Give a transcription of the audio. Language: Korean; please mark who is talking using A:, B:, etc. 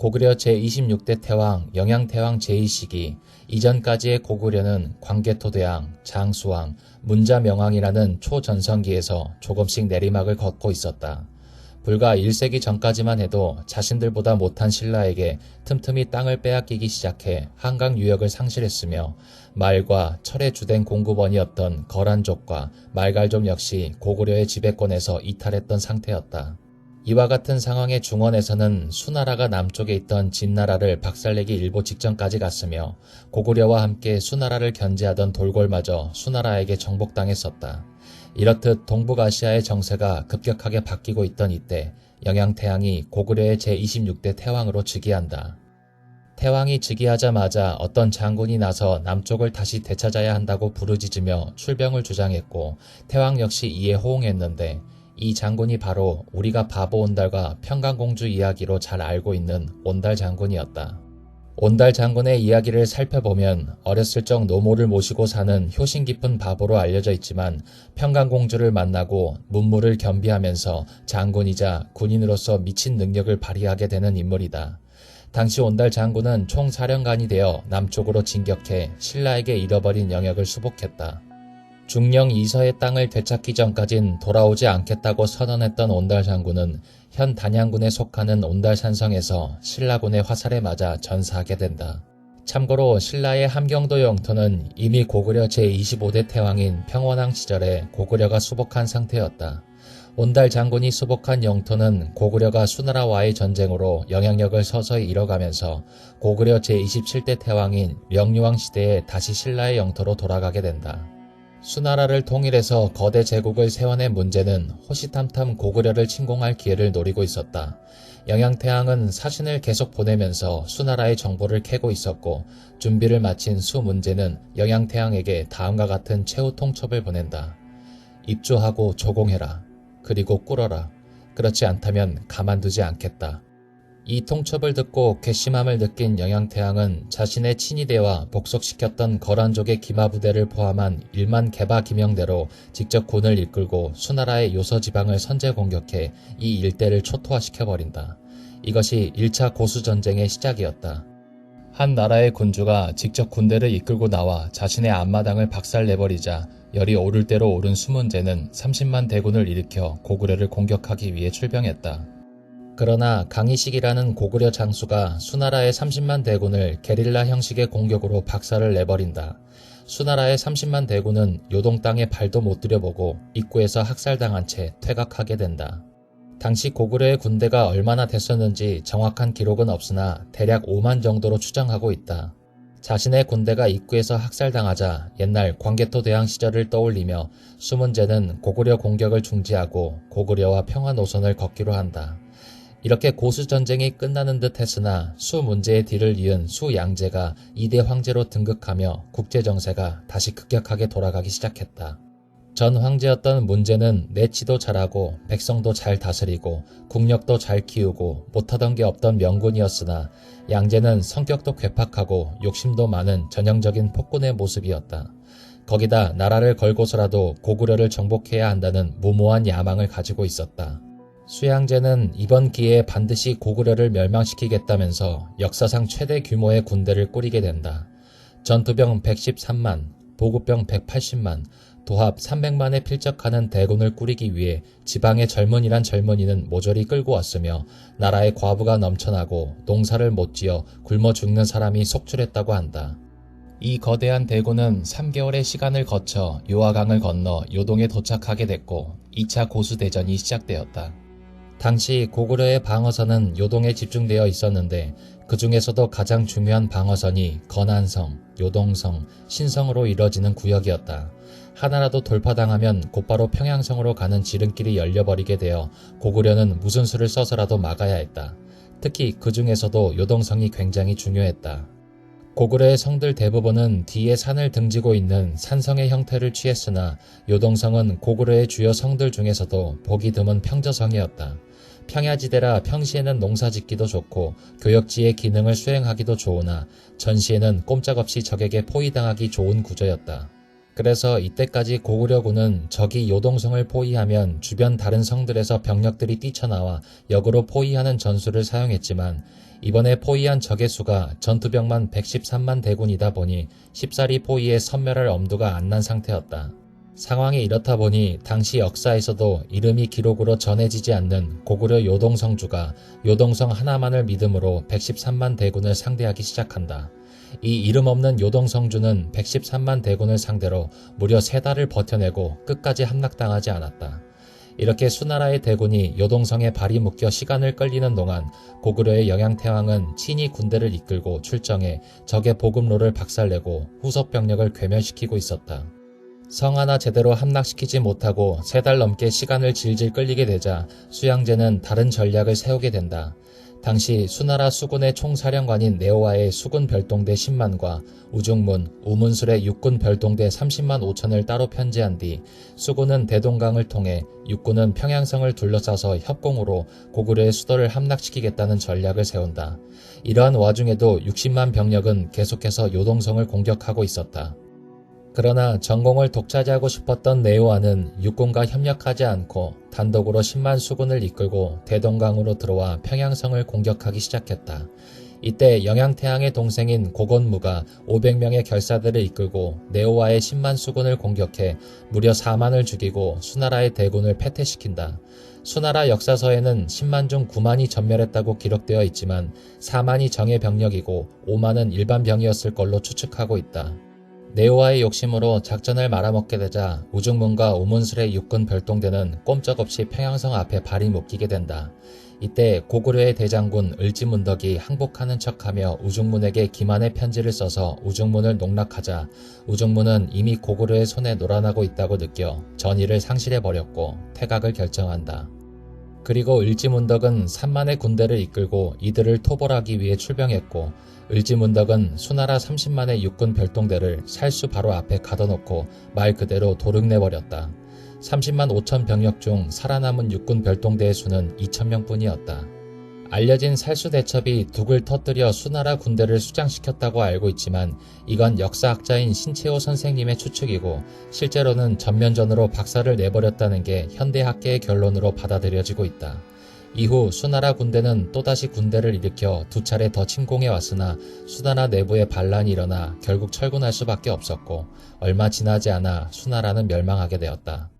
A: 고구려 제26대 태왕 영양태왕 제2시기 이전까지의 고구려는 광개토대왕, 장수왕, 문자명왕이라는 초전성기에서 조금씩 내리막을 걷고 있었다. 불과 1세기 전까지만 해도 자신들보다 못한 신라에게 틈틈이 땅을 빼앗기기 시작해 한강 유역을 상실했으며 말과 철의 주된 공급원이었던 거란족과 말갈족 역시 고구려의 지배권에서 이탈했던 상태였다. 이와 같은 상황의 중원에서는 수나라가 남쪽에 있던 진나라를 박살내기 일보 직전까지 갔으며 고구려와 함께 수나라를 견제하던 돌골마저 수나라에게 정복당했었다. 이렇듯 동북아시아의 정세가 급격하게 바뀌고 있던 이때 영양태왕이 고구려의 제26대 태왕으로 즉위한다. 태왕이 즉위하자마자 어떤 장군이 나서 남쪽을 다시 되찾아야 한다고 부르짖으며 출병을 주장했고 태왕 역시 이에 호응했는데 이 장군이 바로 우리가 바보 온달과 평강공주 이야기로 잘 알고 있는 온달 장군이었다. 온달 장군의 이야기를 살펴보면 어렸을 적 노모를 모시고 사는 효신 깊은 바보로 알려져 있지만 평강공주를 만나고 문무를 겸비하면서 장군이자 군인으로서 미친 능력을 발휘하게 되는 인물이다. 당시 온달 장군은 총사령관이 되어 남쪽으로 진격해 신라에게 잃어버린 영역을 수복했다. 중령 이서의 땅을 되찾기 전까진 돌아오지 않겠다고 선언했던 온달 장군은 현 단양군에 속하는 온달 산성에서 신라군의 화살에 맞아 전사하게 된다. 참고로 신라의 함경도 영토는 이미 고구려 제25대 태왕인 평원왕 시절에 고구려가 수복한 상태였다. 온달 장군이 수복한 영토는 고구려가 수나라와의 전쟁으로 영향력을 서서히 잃어가면서 고구려 제27대 태왕인 명유왕 시대에 다시 신라의 영토로 돌아가게 된다. 수나라를 통일해서 거대 제국을 세워낸 문제는 호시탐탐 고구려를 침공할 기회를 노리고 있었다. 영양태왕은 사신을 계속 보내면서 수나라의 정보를 캐고 있었고 준비를 마친 수 문제는 영양태왕에게 다음과 같은 최후 통첩을 보낸다. 입주하고 조공해라. 그리고 꿇어라. 그렇지 않다면 가만두지 않겠다. 이 통첩을 듣고 괘씸함을 느낀 영양태왕은 자신의 친위대와 복속시켰던 거란족의 기마부대를 포함한 1만 개바 기명대로 직접 군을 이끌고 수나라의 요서지방을 선제 공격해 이 일대를 초토화시켜버린다. 이것이 1차 고수전쟁의 시작이었다. 한 나라의 군주가 직접 군대를 이끌고 나와 자신의 앞마당을 박살내버리자 열이 오를 대로 오른 수문제는 30만 대군을 일으켜 고구려를 공격하기 위해 출병했다. 그러나 강희식이라는 고구려 장수가 수나라의 30만 대군을 게릴라 형식의 공격으로 박살을 내버린다. 수나라의 30만 대군은 요동 땅에 발도 못 들여보고 입구에서 학살당한 채 퇴각하게 된다. 당시 고구려의 군대가 얼마나 됐었는지 정확한 기록은 없으나 대략 5만 정도로 추정하고 있다. 자신의 군대가 입구에서 학살당하자 옛날 광개토 대왕 시절을 떠올리며 수문제는 고구려 공격을 중지하고 고구려와 평화 노선을 걷기로 한다. 이렇게 고수 전쟁이 끝나는 듯 했으나 수 문제의 뒤를 이은 수 양제가 2대 황제로 등극하며 국제 정세가 다시 급격하게 돌아가기 시작했다. 전 황제였던 문제는 내치도 잘하고 백성도 잘 다스리고 국력도 잘 키우고 못하던 게 없던 명군이었으나 양제는 성격도 괴팍하고 욕심도 많은 전형적인 폭군의 모습이었다. 거기다 나라를 걸고서라도 고구려를 정복해야 한다는 무모한 야망을 가지고 있었다. 수양제는 이번 기회에 반드시 고구려를 멸망시키겠다면서 역사상 최대 규모의 군대를 꾸리게 된다. 전투병 113만, 보급병 180만, 도합 300만에 필적하는 대군을 꾸리기 위해 지방의 젊은이란 젊은이는 모조리 끌고 왔으며 나라의 과부가 넘쳐나고 농사를 못 지어 굶어 죽는 사람이 속출했다고 한다. 이 거대한 대군은 3개월의 시간을 거쳐 요하강을 건너 요동에 도착하게 됐고 2차 고수대전이 시작되었다. 당시 고구려의 방어선은 요동에 집중되어 있었는데 그 중에서도 가장 중요한 방어선이 건안성, 요동성, 신성으로 이뤄지는 구역이었다. 하나라도 돌파당하면 곧바로 평양성으로 가는 지름길이 열려버리게 되어 고구려는 무슨 수를 써서라도 막아야 했다. 특히 그 중에서도 요동성이 굉장히 중요했다. 고구려의 성들 대부분은 뒤에 산을 등지고 있는 산성의 형태를 취했으나 요동성은 고구려의 주요 성들 중에서도 보기 드문 평저성이었다. 평야지대라 평시에는 농사짓기도 좋고 교역지의 기능을 수행하기도 좋으나 전시에는 꼼짝없이 적에게 포위당하기 좋은 구조였다. 그래서 이때까지 고구려군은 적이 요동성을 포위하면 주변 다른 성들에서 병력들이 뛰쳐나와 역으로 포위하는 전술을 사용했지만 이번에 포위한 적의 수가 전투병만 113만 대군이다 보니 쉽사리 포위에 선멸할 엄두가 안 난 상태였다. 상황이 이렇다 보니 당시 역사에서도 이름이 기록으로 전해지지 않는 고구려 요동성주가 요동성 하나만을 믿음으로 113만 대군을 상대하기 시작한다. 이 이름 없는 요동성주는 113만 대군을 상대로 무려 세 달을 버텨내고 끝까지 함락당하지 않았다. 이렇게 수나라의 대군이 요동성에 발이 묶여 시간을 끌리는 동안 고구려의 영양태왕은 친히 군대를 이끌고 출정해 적의 보급로를 박살내고 후속 병력을 괴멸시키고 있었다. 성 하나 제대로 함락시키지 못하고 세 달 넘게 시간을 질질 끌리게 되자 수양제는 다른 전략을 세우게 된다. 당시 수나라 수군의 총사령관인 네오와의 수군 별동대 10만과 우중문, 우문술의 육군 별동대 30만 5천을 따로 편제한 뒤 수군은 대동강을 통해 육군은 평양성을 둘러싸서 협공으로 고구려의 수도를 함락시키겠다는 전략을 세운다. 이러한 와중에도 60만 병력은 계속해서 요동성을 공격하고 있었다. 그러나 전공을 독차지하고 싶었던 네오아는 육군과 협력하지 않고 단독으로 10만 수군을 이끌고 대동강으로 들어와 평양성을 공격하기 시작했다. 이때 영양태양의 동생인 고건무가 500명의 결사들을 이끌고 네오와의 10만 수군을 공격해 무려 4만을 죽이고 수나라의 대군을 패퇴시킨다. 수나라 역사서에는 10만 중 9만이 전멸했다고 기록되어 있지만 4만이 정예 병력이고 5만은 일반 병이었을 걸로 추측하고 있다. 네오와의 욕심으로 작전을 말아먹게 되자 우중문과 우문술의 육군 별동대는 꼼짝없이 평양성 앞에 발이 묶이게 된다. 이때 고구려의 대장군 을지문덕이 항복하는 척하며 우중문에게 기만의 편지를 써서 우중문을 농락하자 우중문은 이미 고구려의 손에 놀아나고 있다고 느껴 전의를 상실해버렸고 퇴각을 결정한다. 그리고 을지문덕은 3만의 군대를 이끌고 이들을 토벌하기 위해 출병했고 을지문덕은 수나라 30만의 육군 별동대를 살수 바로 앞에 가둬놓고 말 그대로 도륙내버렸다. 30만 5천 병력 중 살아남은 육군 별동대의 수는 2천명 뿐이었다. 알려진 살수 대첩이 북을 터뜨려 수나라 군대를 수장시켰다고 알고 있지만 이건 역사학자인 신채호 선생님의 추측이고 실제로는 전면전으로 박살을 내버렸다는 게 현대학계의 결론으로 받아들여지고 있다. 이후 수나라 군대는 또다시 군대를 일으켜 두 차례 더 침공해 왔으나 수나라 내부에 반란이 일어나 결국 철군할 수밖에 없었고 얼마 지나지 않아 수나라는 멸망하게 되었다.